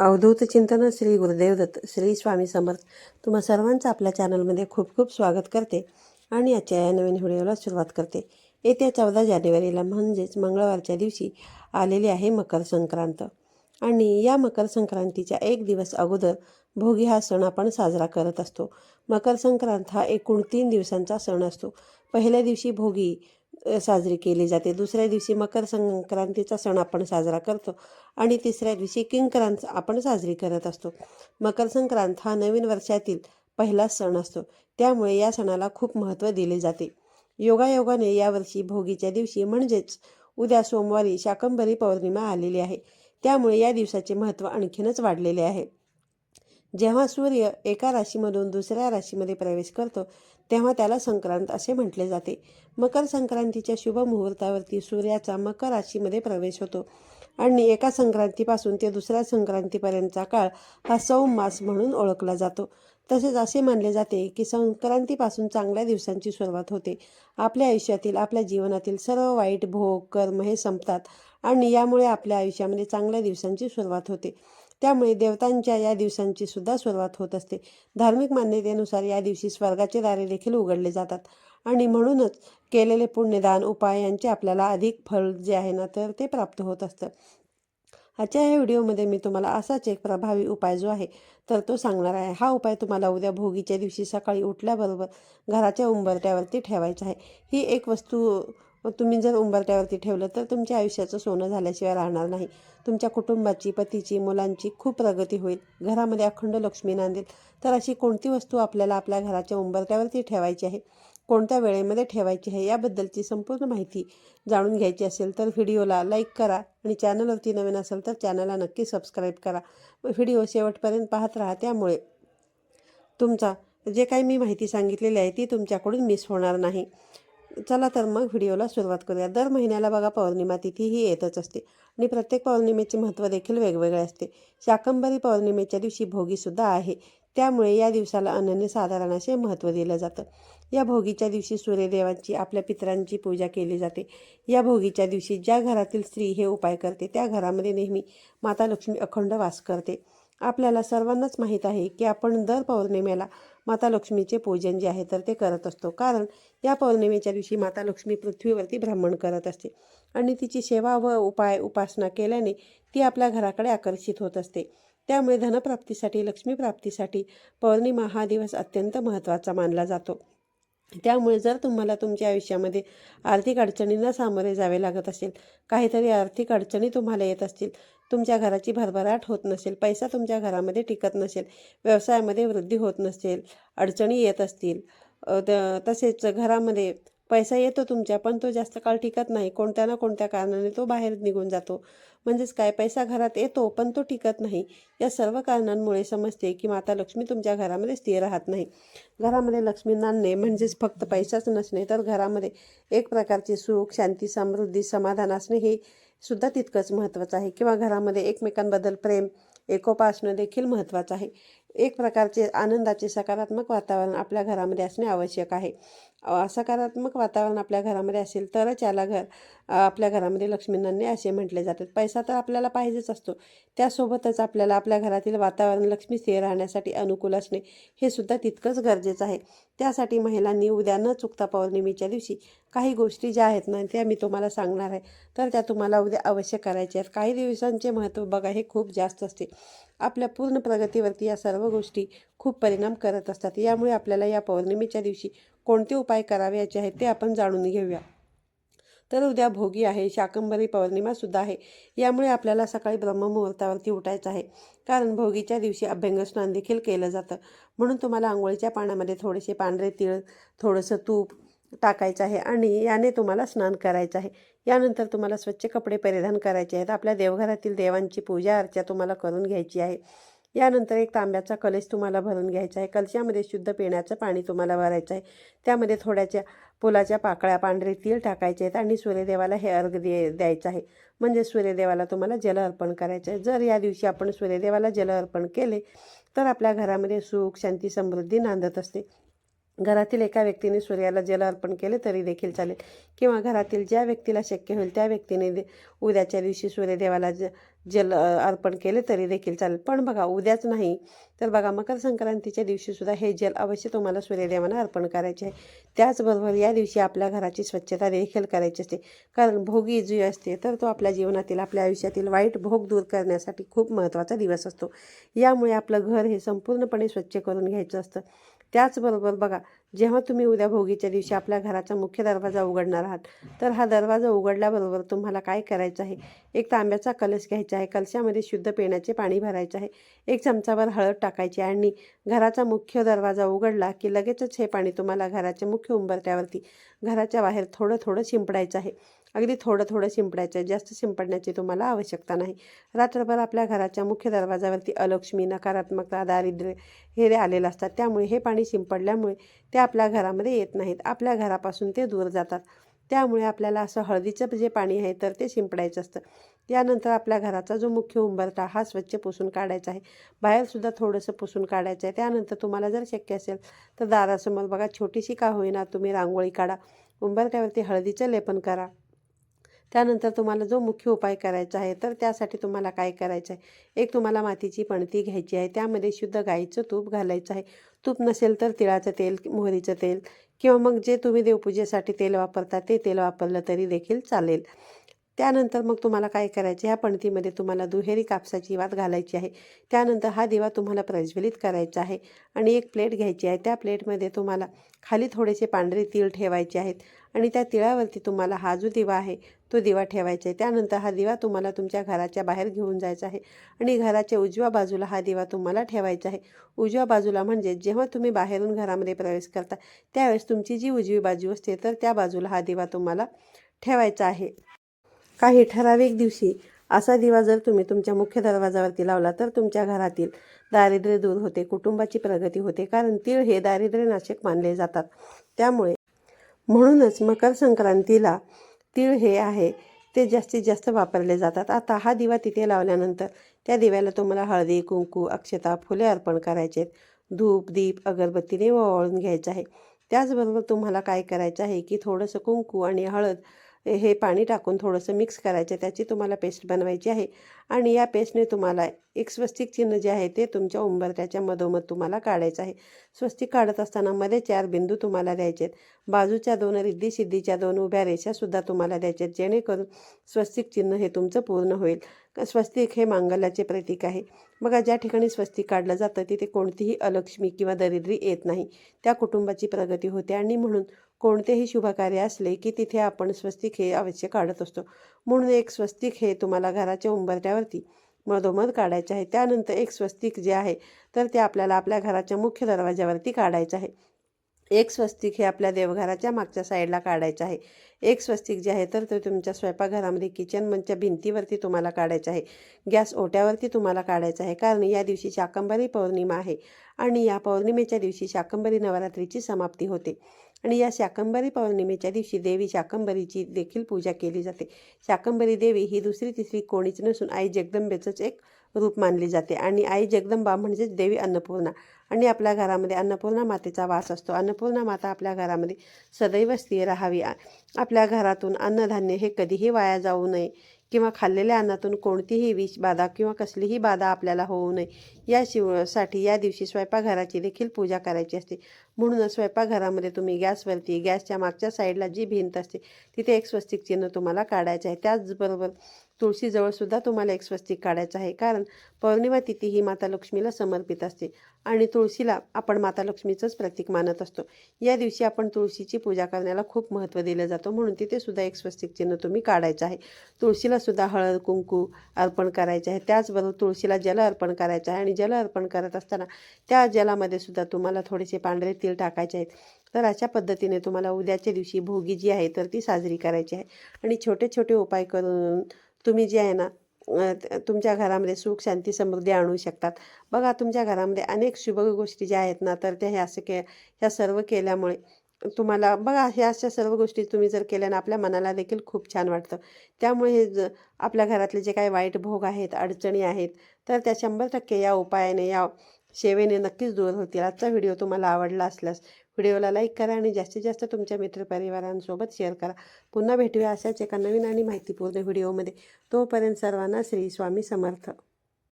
अवधूत चिंतन श्री गुरुदेव दत्त श्री स्वामी समर्थ. तुम्हा सर्वांचं आपल्या चॅनलमध्ये खूप खूप स्वागत करते आणि आजच्या या नवीन व्हिडिओला सुरुवात करते. येत्या चौदा जानेवारीला म्हणजेच मंगळवारच्या दिवशी आलेली आहे मकर संक्रांत. आणि या मकर संक्रांतीच्या एक दिवस अगोदर भोगी हा सण आपण साजरा करत असतो. मकर संक्रांत हा एकूण तीन दिवसांचा सण असतो. पहिल्या दिवशी भोगी साजरी केली जाते. दुसऱ्या दिवशी मकर संक्रांतीचा सण आपण साजरा करतो. आणि तिसऱ्या दिवशी किंक्रांत आपण साजरी करत असतो. मकर संक्रांत हा नवीन वर्षातील पहिला सण असतो. त्यामुळे या सणाला खूप महत्त्व दिले जाते. योगायोगाने यावर्षी भोगीच्या दिवशी म्हणजेच उद्या सोमवारी शाकंभरी पौर्णिमा आलेली आहे. त्यामुळे या दिवसाचे महत्त्व आणखीनच वाढलेले आहे. जेव्हा सूर्य एका राशीमधून दुसऱ्या राशीमध्ये प्रवेश करतो तेव्हा त्याला संक्रांत असे म्हटले जाते. मकर संक्रांतीच्या शुभ मुहूर्तावरती सूर्याचा मकर राशीमध्ये प्रवेश होतो. आणि एका संक्रांतीपासून ते दुसऱ्या संक्रांतीपर्यंतचा काळ हा सौम मास म्हणून ओळखला जातो. तसेच असे मानले जाते की संक्रांतीपासून चांगल्या दिवसांची सुरुवात होते. आपल्या आयुष्यातील आपल्या जीवनातील सर्व वाईट भोग कर्म हे संपतात आणि यामुळे आपल्या आयुष्यामध्ये चांगल्या दिवसांची सुरुवात होते. त्यामुळे देवतांच्या या दिवसांची सुद्धा सुरुवात होत असते. धार्मिक मान्यतेनुसार या दिवशी स्वर्गाचे दारे देखील उघडले जातात. आणि म्हणूनच केलेले पुण्यदान उपाय यांचे आपल्याला अधिक फळ जे आहे ना तर ते प्राप्त होत असतं आजच्या या व्हिडिओमध्ये मी तुम्हाला असाच एक प्रभावी उपाय जो आहे तर तो सांगणार आहे. हा उपाय तुम्हाला उद्या भोगीच्या दिवशी सकाळी उठल्याबरोबर घराच्या उंबरट्यावरती ठेवायचा आहे. ही एक वस्तू तुम्ही जर उंबरट्यावरती ठेवलं तर तुमच्या आयुष्याचं सोनं झाल्याशिवाय राहणार नाही. तुमच्या कुटुंबाची पतीची मुलांची खूप प्रगती होईल. घरामध्ये अखंड लक्ष्मी नांदेल. तर अशी कोणती वस्तू आपल्याला आपल्या घराच्या उंबरट्यावरती ठेवायची आहे? कोणत्या वेळेमध्ये ठेवायची आहे याबद्दलची संपूर्ण माहिती जाणून घ्यायची असेल तर व्हिडिओला लाईक करा आणि चॅनलवरती नवीन असेल तर चॅनलला नक्की सबस्क्राईब करा. व्हिडिओ शेवटपर्यंत पाहत राहा. त्यामुळे तुमचा जे काही मी माहिती सांगितलेली आहे ती तुमच्याकडून मिस होणार नाही. चला तर मग व्हिडिओला सुरुवात करूया. दर महिन्याला बघा पौर्णिमा तिथी ही येतच असते आणि प्रत्येक पौर्णिमेचे महत्त्व देखील वेगवेगळे असते. शाकंभरी पौर्णिमेच्या दिवशी भोगीसुद्धा आहे. त्यामुळे या दिवसाला अनन्यसाधारण असे महत्त्व दिलं जातं. या भोगीच्या दिवशी सूर्यदेवांची आपल्या पितरांची पूजा केली जाते. या भोगीच्या दिवशी ज्या घरातील स्त्री हे उपाय करते त्या घरामध्ये नेहमी माता लक्ष्मी अखंड वास करते. आपल्याला सर्वांनाच माहीत आहे की आपण दर पौर्णिमेला माता लक्ष्मीचे पूजन जे आहे तर ते करत असतो. कारण या पौर्णिमेच्या दिवशी माता लक्ष्मी पृथ्वीवरती भ्रमण करत असते आणि तिची सेवा व उपाय उपासना केल्याने ती आपल्या घराकडे आकर्षित होत असते. त्यामुळे धनप्राप्तीसाठी लक्ष्मीप्राप्तीसाठी पौर्णिमा हा दिवस अत्यंत महत्त्वाचा मानला जातो. त्यामुळे जर तुम्हाला तुमच्या आयुष्यामध्ये आर्थिक अडचणींना सामोरे जावे लागत असेल काहीतरी आर्थिक अडचणी तुम्हाला येत असतील तुमच्या घराची भरभराट होत नसेल पैसा तुमच्या घरामध्ये टिकत नसेल व्यवसायामध्ये वृद्धी होत नसेल अडचणी येत असतील तसेच घरामध्ये पैसा येतो तुमच्या पण तो जास्त काळ टिकत नाही. कोणत्या ना कोणत्या कारणाने तो बाहेर निघून जातो. म्हणजेच काय पैसा घरात येतो पण तो टिकत नाही. या सर्व कारणांमुळे समजते की माता लक्ष्मी तुमच्या घरामध्ये स्थिर राहत नाही. घरामध्ये लक्ष्मी नाणणे म्हणजेच फक्त पैसाच नसणे तर घरामध्ये एक प्रकारची सुख शांती समृद्धी समाधान असणे हे सुद्धा तितकंच महत्त्वाचं आहे. किंवा घरामध्ये एकमेकांबद्दल प्रेम एकोपा असणं देखील महत्त्वाचं आहे. एक प्रकारचे आनंदाचे सकारात्मक वातावरण आपल्या घरामध्ये असणे आवश्यक आहे. सकारात्मक वातावरण आपल्या घरामध्ये असेल तरच याला घर आपल्या घरामध्ये लक्ष्मीनांनी असे म्हटले जातात. पैसा तर आपल्याला पाहिजेच असतो. त्यासोबतच आपल्याला आपल्या घरातील वातावरण लक्ष्मी स्थिर राहण्यासाठी अनुकूल असणे हे सुद्धा तितकंच गरजेचं आहे. त्यासाठी महिलांनी उद्या न चुकता पौर्णिमेच्या दिवशी काही गोष्टी ज्या आहेत ना त्या मी तुम्हाला सांगणार आहे. तर त्या तुम्हाला उद्या अवश्य करायच्या आहेत. काही दिवसांचे महत्त्व बघा हे खूप जास्त असते. आपल्या पूर्ण प्रगतीवरती या सर्व गोष्टी खूप परिणाम करत असतात. यामुळे आपल्याला या पौर्णिमेच्या दिवशी कोणते उपाय करावे याचे आहेत ते आपण जाणून घेऊया. तर उद्या भोगी आहे शाकंभरी पौर्णिमासुद्धा आहे. यामुळे आपल्याला सकाळी ब्रह्ममुहूर्तावरती उठायचं आहे. कारण भोगीच्या दिवशी अभ्यंगस्नान देखील केलं जातं. म्हणून तुम्हाला आंघोळीच्या पाण्यामध्ये थोडेसे पांढरे तीळ थोडंसं तूप टाकायचं आहे आणि याने तुम्हाला स्नान करायचं आहे. यानंतर तुम्हाला स्वच्छ कपडे परिधान करायचे आहेत. आपल्या देवघरातील देवांची पूजा अर्चा तुम्हाला करून घ्यायची आहे. यानंतर एक तांब्याचा कलश तुम्हाला भरून घ्यायचा आहे. कलशामध्ये शुद्ध पिण्याचं पाणी तुम्हाला भरायचं आहे. त्यामध्ये थोड्याच्या फुलाच्या पाकळ्या पांढरे तीळ टाकायचे आहेत आणि सूर्यदेवाला हे अर्घ दे द्यायचं आहे. म्हणजे सूर्यदेवाला तुम्हाला जल अर्पण करायचं आहे. जर या दिवशी आपण सूर्यदेवाला जल अर्पण केले तर आपल्या घरामध्ये सुख शांती समृद्धी नांदत असते. घरातील एका व्यक्तीने सूर्याला जल अर्पण केले तरी देखील चालेल. किंवा घरातील ज्या व्यक्तीला शक्य होईल त्या व्यक्तीने दे- उद्याच्या दिवशी सूर्यदेवाला ज जल अर्पण केले तरी देखील चालेल. पण बघा उद्याच नाही तर बघा मकर संक्रांतीच्या दिवशीसुद्धा हे जल अवश्य तुम्हाला सूर्यदेवांना अर्पण करायचे आहे. त्याचबरोबर या दिवशी आपल्या घराची स्वच्छता देखील करायची असते. कारण भोगी जी असते तर तो आपल्या जीवनातील आपल्या आयुष्यातील वाईट भोग दूर करण्यासाठी खूप महत्त्वाचा दिवस असतो. यामुळे आपलं घर हे संपूर्णपणे स्वच्छ करून घ्यायचं असतं. त्याचबरोबर बघा जेव्हा तुम्ही उद्या भोगीच्या दिवशी आपल्या घराचा मुख्य दरवाजा उघडणार आहात तर हा दरवाजा उघडल्याबरोबर तुम्हाला काय करायचं आहे? एक तांब्याचा कलश घ्यायचा आहे कलशामध्ये शुद्ध पिण्याचे पाणी भरायचे आहे एक चमचाभर हळद टाकायची आणि घराचा मुख्य दरवाजा उघडला की लगेचच हे पाणी तुम्हाला घराच्या मुख्य उंबरट्यावरती घराच्या बाहेर थोडं थोडं शिंपडायचं आहे. अगदी थोडं थोडं शिंपडायचं आहे जास्त शिंपडण्याची तुम्हाला आवश्यकता नाही. रात्रभर आपल्या घराच्या मुख्य दरवाजावरती अलक्ष्मी नकारात्मकता दारिद्र्य हे आलेलं असतात. त्यामुळे हे पाणी शिंपडल्यामुळे ते आपल्या घरामध्ये येत नाहीत. आपल्या घरापासून ते दूर जातात. त्यामुळे आपल्याला असं हळदीचं जे पाणी आहे तर ते शिंपडायचं असतं. त्यानंतर आपल्या घराचा जो मुख्य उंबरठा हा स्वच्छ पुसून काढायचा आहे. बाहेरसुद्धा थोडंसं पुसून काढायचं आहे. त्यानंतर तुम्हाला जर शक्य असेल तर दारासमोर बघा छोटीशी का होईना तुम्ही रांगोळी काढा. उंबरठ्यावरती हळदीचं लेपन करा. त्यानंतर तुम्हाला जो मुख्य उपाय करायचा आहे तर त्यासाठी तुम्हाला काय करायचं आहे? एक तुम्हाला मातीची पणती घ्यायची आहे त्यामध्ये शुद्ध गाईचं तूप घालायचं आहे. तूप नसेल तर तिळाचं तेल मोहरीचं तेल किंवा मग जे तुम्ही देवपूजेसाठी तेल वापरता ते तेल वापरलं तरी देखील चालेल. त्यानंतर मग तुम्हाला काय करायचे ह्या पणतीमध्ये तुम्हाला दुहेरी कापसाची वात घालायची आहे. त्यानंतर हा दिवा तुम्हाला प्रज्वलित करायचा आहे आणि एक प्लेट घ्यायची आहे. त्या प्लेटमध्ये तुम्हाला खाली थोडेसे पांढरे तीळ ठेवायचे आहेत. आणि त्या तिळावरती तुम्हाला हा जो दिवा आहे तो दिवा ठेवायचा आहे. त्यानंतर हा दिवा तुम्हाला तुमच्या घराच्या बाहेर घेऊन जायचा आहे. आणि घराच्या उजव्या बाजूला हा दिवा तुम्हाला ठेवायचा आहे. उजव्या बाजूला म्हणजे जेव्हा तुम्ही बाहेरून घरामध्ये प्रवेश करता त्यावेळेस तुमची जी उजवी बाजू असते तर त्या बाजूला हा दिवा तुम्हाला ठेवायचा आहे. काही ठराविक दिवशी असा दिवा जर तुम्ही तुमच्या मुख्य दरवाजावरती लावला तर तुमच्या घरातील दारिद्र्य दूर होते कुटुंबाची प्रगती होते कारण तीळ हे दारिद्र्यनाशक मानले जातात. त्यामुळे म्हणूनच मकर संक्रांतीला तीळ हे आहे ते जास्तीत जास्त वापरले जातात. आता हा दिवा तिथे लावल्यानंतर त्या दिव्याला तुम्हाला हळदी कुंकू अक्षता फुले अर्पण करायचे आहेत. धूप दीप अगरबत्तीने ओवाळून घ्यायचं आहे. त्याचबरोबर तुम्हाला काय करायचं आहे की थोडंसं कुंकू आणि हळद हे पाणी टाकून थोडंसं मिक्स करायचं त्याची तुम्हाला पेस्ट बनवायची आहे. आणि या पेस्टने तुम्हाला एक स्वस्तिक चिन्ह जे आहे ते तुमच्या उंबरट्याच्या मधोमध तुम्हाला काढायचं आहे. स्वस्तिक काढत असताना मध्ये चार बिंदू तुम्हाला द्यायचे आहेत. बाजूच्या दोन रिद्धी सिद्धीच्या दोन उभ्या रेषासुद्धा तुम्हाला द्यायच्या आहेत. जेणेकरून स्वस्तिक चिन्ह हे तुमचं पूर्ण होईल. स्वस्तिक हे मांगल्याचे प्रतीक आहे. बघा ज्या ठिकाणी स्वस्तिक काढलं जातं तिथे कोणतीही अलक्ष्मी किंवा दरिद्री येत नाही. त्या कुटुंबाची प्रगती होते आणि म्हणून कोणतेही शुभकार्य असले की तिथे आपण स्वस्तिक हे अवश्य काढत असतो. म्हणून एक स्वस्तिक हे तुम्हाला घराच्या उंबरट्यावरती मधोमध काढायचे आहे. त्यानंतर एक स्वस्तिक जे आहे तर ते आपल्याला आपल्या घराच्या मुख्य दरवाज्यावरती काढायचं आहे. एक स्वस्तिक हे आपल्या देवघराच्या मागच्या साईडला काढायचं आहे. एक स्वस्तिक जे आहे तर ते तुमच्या स्वयंपाकघरामध्ये किचन किचनमनच्या भिंतीवरती तुम्हाला काढायचं आहे. गॅस ओट्यावरती तुम्हाला काढायचं आहे कारण या दिवशी शाकंभरी पौर्णिमा आहे आणि या पौर्णिमेच्या दिवशी शाकंभरी नवरात्रीची समाप्ती होते. आणि या शाकंभरी पौर्णिमेच्या दिवशी देवी शाकंभरीची देखील पूजा केली जाते. शाकंभरी देवी ही दुसरी तिसरी कोणीच नसून आई जगदंबेचंच एक रूप मानली जाते. आणि आई जगदंबा म्हणजेच देवी अन्नपूर्णा. आणि आपल्या घरामध्ये अन्नपूर्णा मातेचा वास असतो. अन्नपूर्णा माता आपल्या घरामध्ये सदैव स्थिर राहावी. आपल्या घरातून अन्नधान्य हे कधीही वाया जाऊ नये किंवा खाल्लेल्या अन्नातून कोणतीही विष बाधा किंवा कसलीही बाधा आपल्याला होऊ नये या शिवसाठी या दिवशी स्वयंपाकघराची देखील पूजा करायची असते. म्हणूनच स्वयंपाकघरामध्ये तुम्ही गॅसवरती गॅसच्या मागच्या साईडला जी भिंत असते तिथे एक स्वस्तिक चिन्ह तुम्हाला काढायचं आहे. त्याचबरोबर तुळशीजवळसुद्धा तुम्हाला एक स्वस्तिक काढायचं आहे. कारण पौर्णिमा तिथी ही माता लक्ष्मीला समर्पित असते आणि तुळशीला आपण माता लक्ष्मीचंच प्रतीक मानत असतो. या दिवशी आपण तुळशीची पूजा करण्याला खूप महत्त्व दिलं जातो. म्हणून तिथे सुद्धा एक स्वस्तिक चिन्ह तुम्ही काढायचं आहे. तुळशीला सुद्धा हळद कुंकू अर्पण करायचे आहे. त्याचबरोबर तुळशीला जल अर्पण करायचं आहे. आणि जल अर्पण करत असताना त्या जलामध्ये सुद्धा तुम्हाला थोडेसे पांढरे तीळ टाकायचे आहेत. तर अशा पद्धतीने तुम्हाला उद्याच्या दिवशी भोगी जी आहे तर ती साजरी करायची आहे. आणि छोटे छोटे उपाय करून तुम्ही जे आहे ना तुमच्या घरामध्ये सुख शांती समृद्धी आणू शकतात. बघा तुमच्या घरामध्ये अनेक शुभ गोष्टी ज्या आहेत ना तर त्या ह्या असं के ह्या सर्व केल्यामुळे तुम्हाला बघा ह्या अशा सर्व गोष्टी तुम्ही जर केल्या ना आपल्या मनाला देखील खूप छान वाटतं. त्यामुळे हे ज आपल्या घरातले जे काही वाईट भोग आहेत अडचणी आहेत तर त्या शंभर टक्के या उपायाने या सेवेने नक्कीच दूर होतील. आजचा व्हिडिओ तुम्हाला आवडला असल्यास व्हिडिओला लाईक करा आणि जास्तीत जास्त तुमच्या मित्रपरिवारांसोबत शेअर करा. पुन्हा भेटूया अशाच एका नवीन आणि माहितीपूर्ण व्हिडिओमध्ये. तोपर्यंत सर्वांना श्री स्वामी समर्थ.